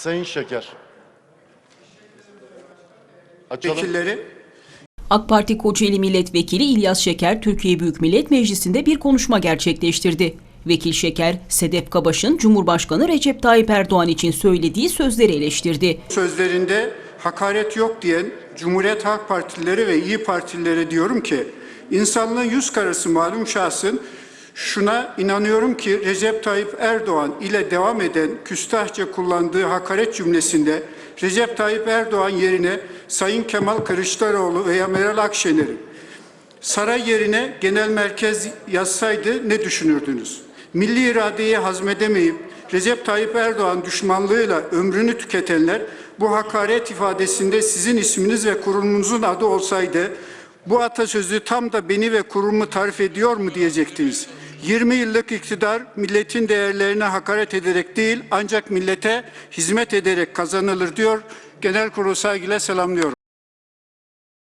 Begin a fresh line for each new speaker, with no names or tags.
Sayın Şeker. Açalım.
AK Parti Kocaeli Milletvekili İlyas Şeker, Türkiye Büyük Millet Meclisi'nde bir konuşma gerçekleştirdi. Vekil Şeker, Sedef Kabaş'ın Cumhurbaşkanı Recep Tayyip Erdoğan için söylediği sözleri eleştirdi.
sözlerinde hakaret yok diyen Cumhuriyet Halk Partilileri ve İyi Partililere diyorum ki insanlığın yüz karası malum şahsın şuna inanıyorum ki Recep Tayyip Erdoğan ile devam eden küstahça kullandığı hakaret cümlesinde Recep Tayyip Erdoğan yerine Sayın Kemal Kılıçdaroğlu veya Meral Akşener'i Saray yerine genel merkez yazsaydı ne düşünürdünüz? Milli iradeyi hazmedemeyip Recep Tayyip Erdoğan düşmanlığıyla ömrünü tüketenler bu hakaret ifadesinde sizin isminiz ve kurumunuzun adı olsaydı bu atasözü tam da beni ve kurumumu tarif ediyor mu diyecektiniz. 20 yıllık iktidar milletin değerlerine hakaret ederek değil ancak millete hizmet ederek kazanılır diyor. Genel kurulu saygıyla selamlıyorum.